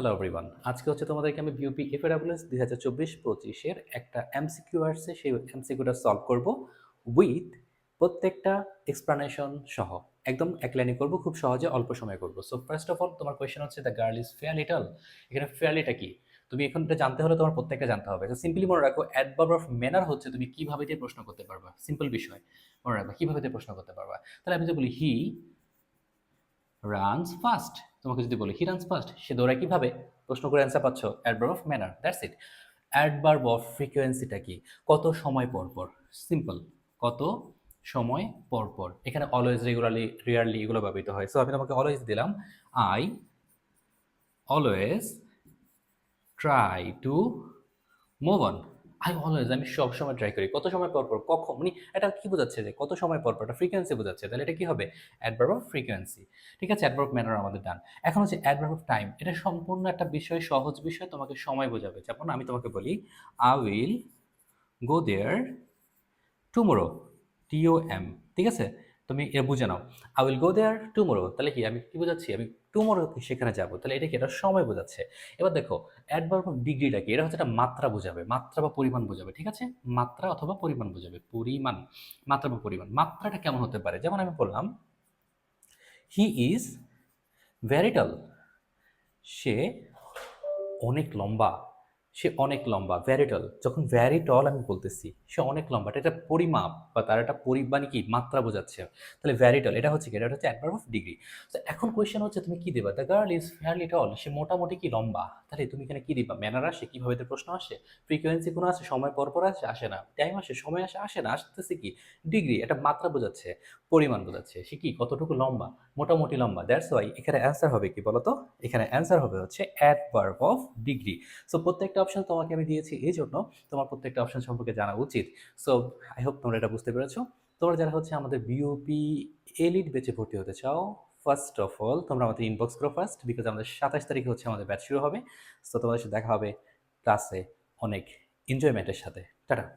Hello everyone আজকে হচ্ছে তোমাদেরকে আমি বিউপি এফএডাব্লিউএস দুই হাজার চব্বিশ পঁচিশের একটা এমসিকিউ আসছে সেই এমসিকিউটা সলভ করব উইথ প্রত্যেকটা এক্সপ্লানেশন সহ। একদম এক লাইনে করব, খুব সহজে অল্প সময় করব। সো ফার্স্ট অফ অল তোমার কোয়েশ্চেন হচ্ছে the girl is fair little এখানে ফেয়ারলিটা কি? তুমি এখন এটা জানতে হলে তোমার প্রত্যেকটা জানতে হবে। সিম্পলি মনে রাখো অ্যাডভার্ব অফ ম্যানার হচ্ছে তুমি কীভাবে দিয়ে প্রশ্ন করতে পারবা। সিম্পল বিষয়। মনে রাখবা, কীভাবে দিয়ে প্রশ্ন করতে পারবা। তাহলে আমি যে বলি হি রানস ফাস্ট তোমাকে যদি বলি হি রানস ফাস্ট সে দৌড়ায় কীভাবে? প্রশ্ন করে অ্যান্সার পাচ্ছ adverb of manner that's it adverb of ফ্রিকোয়েন্সিটা কি? কত সময় পর পর? সিম্পল কত সময় পর পর? এখানে অলওয়েজ রেগুলারলি রিয়ারলি এগুলো ব্যবহৃত হয়। সো আমি তোমাকে অলওয়েজ দিলাম I always try to move on I always আমি সব সময় ট্রাই করি। কত সময় পর পর, কখন? মানে এটা কি বোঝাচ্ছে যে কত সময় পর পর, এটা ফ্রিকোয়েন্সি বোঝাচ্ছে। তাহলে এটা কি হবে? অ্যাডভার্ব অফ ফ্রিকোয়েন্সি ঠিক আছে? অ্যাডভার্ব ম্যানার আমাদের ডান এখন হচ্ছে অ্যাডভার্ব অফ টাইম এটা সম্পূর্ণ একটা বিষয়, সহজ বিষয়, তোমাকে সময় বোঝাবে। যেমন আমি তোমাকে বলি I will go there tomorrow টিও এম ঠিক আছে? তুমি এটা বুঝে নাও। I will go there tomorrow তাহলে কি আমি কি বোঝাচ্ছি? আমি টুমোরো সেখানে যাব? তাহলে এটা কি? এটা সময় বোঝাচ্ছে। এবার দেখো অ্যাডভার্ব ডিগ্রিটা কি? এটা হচ্ছে একটা মাত্রা বোঝাবে। মাত্রা বা পরিমাণ বোঝাবে, ঠিক আছে? মাত্রা অথবা পরিমাণ বোঝাবে। পরিমাণ, মাত্রা বা পরিমাণ। মাত্রাটা কেমন হতে পারে? যেমন আমি বললাম হি ইজ ভ্যারি টল সে অনেক লম্বা। সে অনেক লম্বা ভ্যারি টল যখন ভ্যারি টল আমি বলতেছি, সে অনেক লম্বা, এটা পরিমাপ বা তার একটা পরিমাণ কি? মাত্রা বোঝাচ্ছে। তাহলে ভ্যারি টল এটা হচ্ছে কি? এটা হচ্ছে অ্যাডভার্ব অফ ডিগ্রি তো এখন কোয়েশ্চেন হচ্ছে, তুমি কি দেবা? The girl is fairly tall সে মোটামুটি কি লম্বা? তাহলে তুমি এখানে কি দিবা? ম্যানার আসে? কীভাবে তো প্রশ্ন আসে? ফ্রিকোয়েন্সি কোনো আসে? সময় পর পর আসে? আসে না। টাইম আসে? সময় আসে? আসে না? আসতেছে কি? ডিগ্রি এটা মাত্রা বোঝাচ্ছে, পরিমাণ বোঝাচ্ছে। সে কি? কতটুকু লম্বা? মোটামুটি লম্বা। দ্যাটস ওয়াই এখানে অ্যান্সার হবে কি বলতো? এখানে অ্যান্সার হবে হচ্ছে অ্যাডভার্ব অফ ডিগ্রি সো প্রত্যেকটা অপশন তোমাকে আমি দিয়েছি এই জন্য তোমার প্রত্যেকটা অপশন সম্পর্কে জানা উচিত। সো আই হোপ তোমরা এটা বুঝতে পেরেছ। তোমরা যারা হচ্ছে আমাদের বিওপি এলিট বেচে ভর্তি হতে চাও ফার্স্ট অফ অল তোমরা আমাদের ইনবক্স করো ফার্স্ট বিকজ আমাদের সাতাশ তারিখে হচ্ছে আমাদের ব্যাচ শুরু হবে। সো তোমাদের সাথে দেখা হবে ক্লাসে অনেক এনজয়মেন্টের সাথে। টাটা!